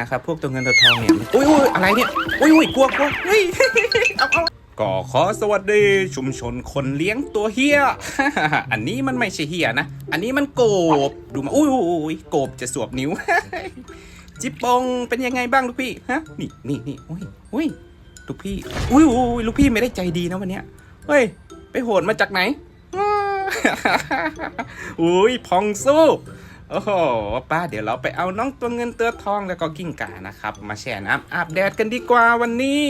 นะครับพวกตัวเงินตัวทองเนี่ยอุ้ยอุ้ยอะไรเนี่ยอุ้ยอุ้ยกลัวกลัวเฮ้ยเอาเอาก็ขอสวัสดีชุมชนคนเลี้ยงตัวเฮีย อันนี้มันไม่ใช่เฮียนะ อันนี้มันโกบ ดูมา อุ้ยอุ้ยโกบจะสวบนิ้ว จิปปองเป็นยังไงบ้างลูกพี่ฮะ นี่นี่นี่อุ้ยอุ้ยลูกพี่ อุ้ยอุ้ยลูกพี่ไม่ได้ใจดีนะวันเนี้ย เฮ้ย ไปโหดมาจากไหน อุ้ยพองสู้ โอ้โหป้าเดี๋ยวเราไปเอาน้องตัวเงินตัวทองแล้วก็กิ้งก่านะครับ มาแช่น้ำอาบแดดกันดีกว่าวันนี้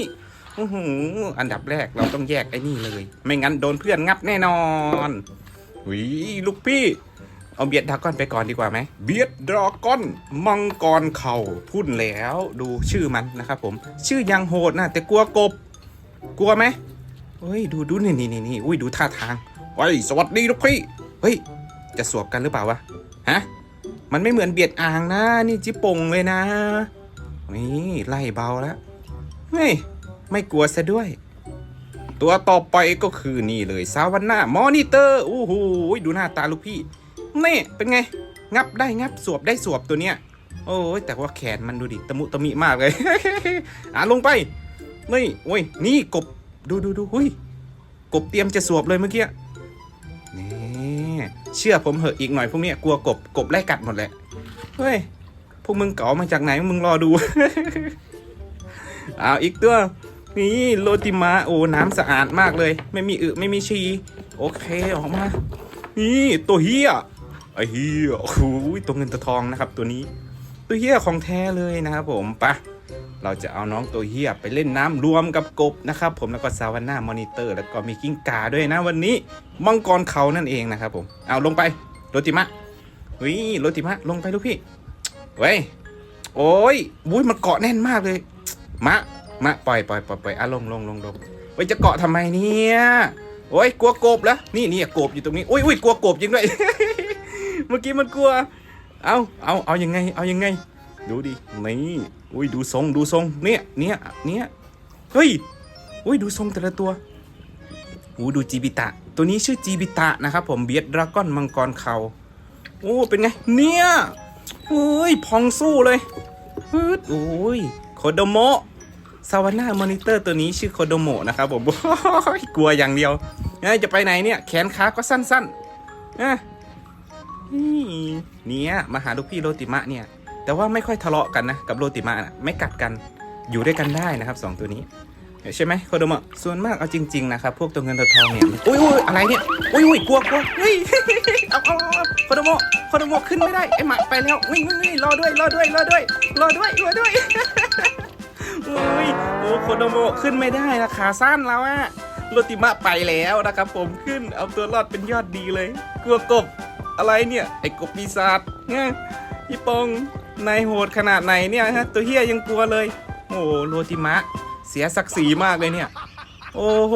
อื้อหืออันดับแรกเราต้องแยกไอ้นี่เลย ไม่งั้นโดนเพื่อนงับแน่นอนหุยลูกพี่ เอาเบียดดาก้อนไปก่อนดีกว่าไหมเบียดดราก้อนมังกรเข่าพุ่นแล้วดูชื่อมันนะครับผม ชื่อยังโหดนะแต่กลัวกบ กลัวไหมเฮ้ยดูดูนี่นี่นี่นี่อุ้ยดูท่าทางเฮ้ยสวัสดีลูกพี่เฮ้ยจะสวบกันหรือเปล่าวะฮะ มันไม่เหมือนเบียดอ่างนะ นี่จิปงเลยนะ นี่ไล่เบาแล้วเฮ้ยไม่กลัวซะด้วย ตัวต่อไปก็คือนี่เลยซาวันนามอนิเตอร์โอ้โหดูหน้าตาลูกพี่นี่เป็นไง งับได้งับสวบได้สวบตัวเนี้ย โอ้ยแต่ว่าแขนมันดูดิตะมุตะมิมากเลย อะลงไปนี่โอ้ยนี่กบดูดูดูหุยกบเตรียมจะสวบเลยเมื่อกี้ เชื่อผมเหอะอีกหน่อยพวกเนี้ยกลัวกบกบไล่กัดหมดแหละเฮ้ยพวกมึงเก๋ามาจากไหนมึงรอดูเอาอีกตัวนี่โรติมาโอ้น้ำสะอาดมากเลย ไม่มีอึไม่มีชี โอเคออกมา นี่ตัวเฮียไอเฮียโอ้โหตัวเงินตัวทองนะครับ ตัวนี้ ตัวเฮียของแท้เลยนะครับผมไปะ เราจะเอาน้องตัวเฮียไปเล่นน้ำรวมกับกบนะครับผมแล้วก็ซาวาน่ามอนิเตอร์ แล้วก็มีกิ้งก่าด้วยนะวันนี้มังกรเขานั่นเองนะครับผมเอาลงไปโรติมะวิโรติมะลงไปลูกพี่เว้ยโอ้ยบุ้ยมันเกาะแน่นมากเลย มะมะปล่อยปล่อยปล่อยปล่อยอะลงลงลงลงเว้ยจะเกาะทำไมเนี่ยโอ้ยกลัวกบแล้วนี่นี่กบอยู่ตรงนี้อุ้ยอุ้ยกลัวกบจริงด้วยเมื่อกี้มันกลัว เอาเอาเอายังไง เอายังไง ดูดินี่ อุ้ยดูทรงดูทรงเนี่ยเนี่ยเนี่ยเฮ้ยอุ้ยดูทรงแต่ละตัวหูดูจีบิตะ ตัวนี้ชื่อจีบิตะนะครับผมเบียดดราก้อนมังกรเขาโอ้เป็นไง เนี่ยเฮ้ยพองสู้เลยฮึดโอ้ยโคโดโมะซาวาน่ามอนิเตอร์ตัวนี้ชื่อโคโดโมะนะครับผมกลัวอย่างเดียวจะไปไหนเนี่ย แขนขาก็สั้นๆอะนี่เนี่ยมาหาลูกพี่โรติมะเนี่ย แต่ว่าไม่ค่อยทะเลาะกันนะ กับโรติมะนะไม่กัดกันอยู่ด้วยกันได้นะครับสองตัวนี้ใช่ไหมโคโดมะส่วนมากเอาจริงๆนะครับพวกตัวเงินตัวทองเนี่ยอุ้ยอุ้ยอะไรเนี่ยอุ้ยอุ้ยกลัวกลัวเฮ้ยเอาเอาเอาโคโดมะโคโดมะขึ้นไม่ได้ไอหมาไปแล้ววิ่งวิ่งวิ่งรอด้วยรอด้วยรอด้วยรอด้วยรอด้วยอุ้ยโอ้โคโดโมะขึ้นไม่ได้นะขาสั้นแล้วอะโรติมะไปแล้วนะครับ ผมขึ้นเอาตัวรอดเป็นยอดดีเลย กลัวกบอะไรเนี่ยไอกบปีศาจเนี่ยพี่ปอง นายโหดขนาดไหนเนี่ยฮะตัวเฮียยังกลัวเลย โอ้โรติมะ เสียศักดิ์ศรีมากเลยเนี่ย โอ้โห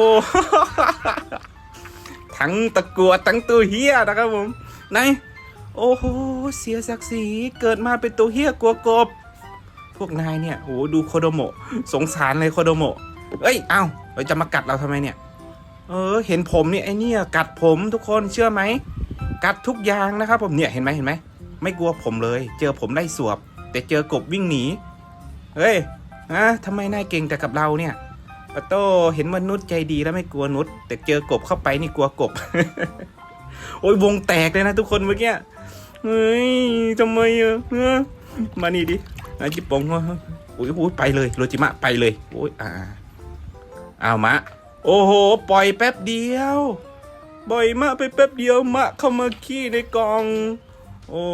ทั้งตะกรวทั้งตัวเฮียนะครับผมไหนโอ้โห เสียศักดิ์ศรีเกิดมาเป็นตัวเฮียกลัวกบ พวกนายเนี่ยโอ้ดูโคโดโมะสงสารเลยโคโดโมะเอ้ย เอ้าเราจะมากัดเราทำไมเนี่ย เออ เห็นผมเนี่ยไอเนี่ยกัดผมทุกคนเชื่อไหม กัดทุกอย่างนะครับผมเนี่ยเห็นไหมเห็นไหม ไม่กลัวผมเลย เจอผมได้สวบ แต่เจอกบวิ่งหนี เฮ้ยฮะทำไมนายเก่งแต่กับเราเนี่ยปะโตเห็นมนุษย์ใจดีแล้วไม่กลัวนุษย์แต่เจอกบเข้าไปนี่กลัวกบ โอ้ยวงแตกเลยนะทุกคนเมื่อกี้ เฮ้ยทำไมอะฮะมานี่ดิอาจิปงโอ้ยโอ้ยไปเลยโรจิมะไปเลย โอ้ยอ่าเอามะ โอ้โห ปล่อยแป๊บเดียวปล่อยมะไปแป๊บเดียวมะเข้ามาขี้ในกอง โอ้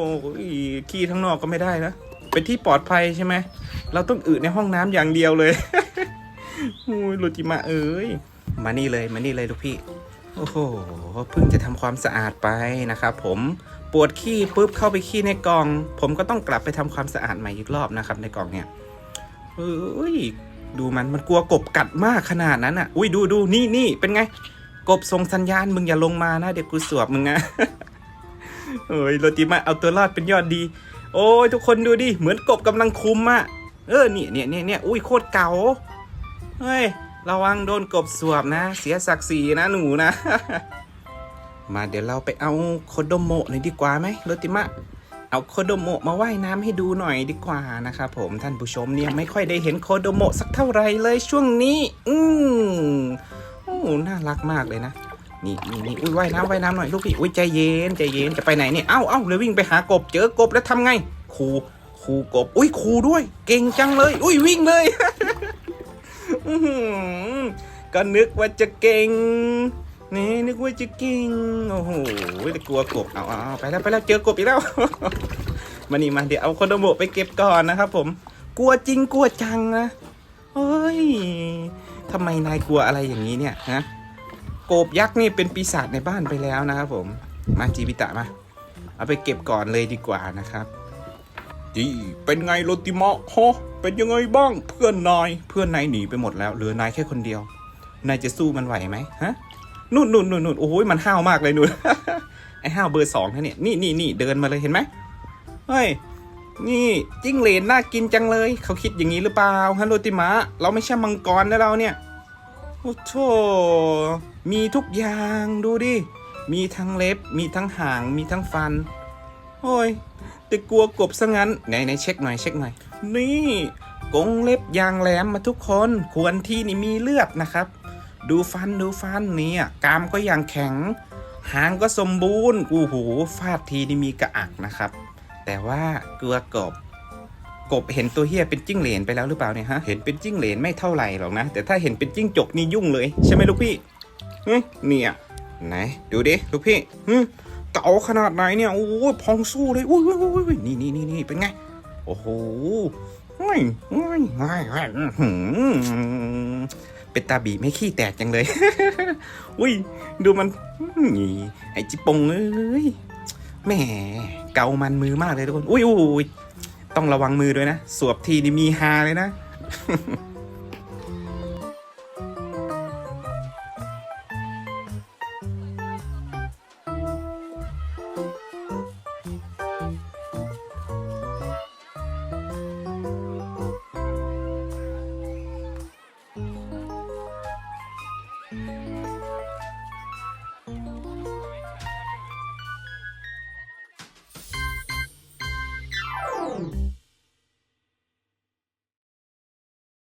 ยขี้ทั้งนอกก็ไม่ได้นะเป็นที่ปลอดภัยใช่ไหมเราต้องอึในห้องน้ำอย่างเดียวเลยโอ้ยโรจิมะเอ้ยมานี่เลยมานี่เลยลูกพี่โอ้โหเพิ่งจะทำความสะอาดไปนะครับผมปวดขี้ปุ๊บเข้าไปขี้ในกล่อง ผมก็ต้องกลับไปทำความสะอาดใหม่อีกรอบนะครับ ในกล่องเนี่ยเอ้ยดูมันมันกลัวกบกัดมากขนาดนั้นอะ อุ้ยดูดูนี่นี่เป็นไง กบส่งสัญญาณมึงอย่าลงมานะ เดี๋ยวกูสวบมึงนะ เอ้ยโรติมาเอาตัวรอดเป็นยอดดี โอ้ยทุกคนดูดิ เหมือนกบกำลังคุมอะเออเนี่ยเนี่ยเนี่ยเนี่ยอุ้ยโคตรเก่า เฮ้ย ระวังโดนกบสวบนะ เสียศักดิ์ศรีนะหนูนะ มาเดี๋ยวเราไปเอาโคโดโมะหน่อยดีกว่าไหมโรติมะเอาโคโดโมะมาว่ายน้ำให้ดูหน่อยดีกว่านะครับผมท่านผู้ชมเนี่ยไม่ค่อยได้เห็นโคโดโมะสักเท่าไหรเลยช่วงนี้ อืมโอ้น่ารักมากเลยนะ นี่นี่นี่อุ้ยว่ายน้ำว่ายน้ำหน่อยลูกพี่อุ้ยใจเย็นใจเย็นจะไปไหนเนี่ยเอ้าเอ้าเลยวิ่งไปหากบเจอกบแล้วทำไงครูครูกบอุ้ยครูด้วย เก่งจังเลย อุ้ยวิ่งเลยก็นึกว่าจะเก่งนี่นึกว่าจะเก่งโอ้โหแต่กลัวกบเอาเอาเอาไปแล้วไปแล้วเจอกบอีกแล้วมานี่มาเดี๋ยวเอาโคโดโมไปเก็บก่อนนะครับ ผม กลัวจริงกลัวจังนะเฮ้ยทำไมนายกลัวอะไรอย่างนี้เนี่ยฮะ กบยักษ์นี่เป็นปีศาจในบ้านไปแล้วนะครับผม มาจีบิตะมา เอาไปเก็บก่อนเลยดีกว่านะครับจีเป็นไงโรติมะฮะเป็นยังไงบ้างเพื่อนนาย เพื่อนนายหนีไปหมดแล้วเหลือนายแค่คนเดียวนายจะสู้มันไหวไหมฮะนู่นนู่นนู่นนู่นโอ้ยมันห้าวมากเลยนู่นไอห้าวเบอร์สองนะเนี่ยนี่นี่นี่เดินมาเลยเห็นไหมเฮ้ยนี่จิ้งเหลนน่ากินจังเลย เขาคิดอย่างนี้หรือเปล่าฮะโรติมะเราไม่ใช่มังกรนะเราเนี่ยโอ้โถ มีทุกอย่างดูดิ มีทั้งเล็บ มีทั้งหาง มีทั้งฟัน โอ้ย แต่กลัวกบซะงั้น ไหนไหนเช็คหน่อยเช็คหน่อย นี่กงเล็บยางแหลมมาทุกคน ควรที่นี่มีเลือดนะครับ ดูฟันดูฟันเนี่ยกามก็อย่างแข็ง หางก็สมบูรณ์อู้หูฟาดทีนี่มีกระอักนะครับ แต่ว่ากลัวกบกบเห็นตัวเฮียเป็นจิ้งเหลนไปแล้วหรือเปล่าเนี่ยฮะ เห็นเป็นจิ้งเหลนไม่เท่าไหร่หรอกนะ แต่ถ้าเห็นเป็นจิ้งจกนี่ยุ่งเลย ใช่ไหมลูกพี่ หึเนี่ยไหนดูดิลูกพี่หึเก๋าขนาดไหนเนี่ยโอ้ยพองสู้เลยอุ้ยอุ้ยอุ้ยอุ้ยนี่นี่นี่นี่เป็นไง โอ้โหง่ายง่ายง่ายง่ายเป็นตาบีไม่ขี้แตกจังเลย อุ้ยดูมันนี่ไอจิปงเอ้ยแหมเกามันมือมากเลยทุกคน อุ้ยอุ้ยต้องระวังมือด้วยนะ สวบทีนี่มีฮาเลยนะ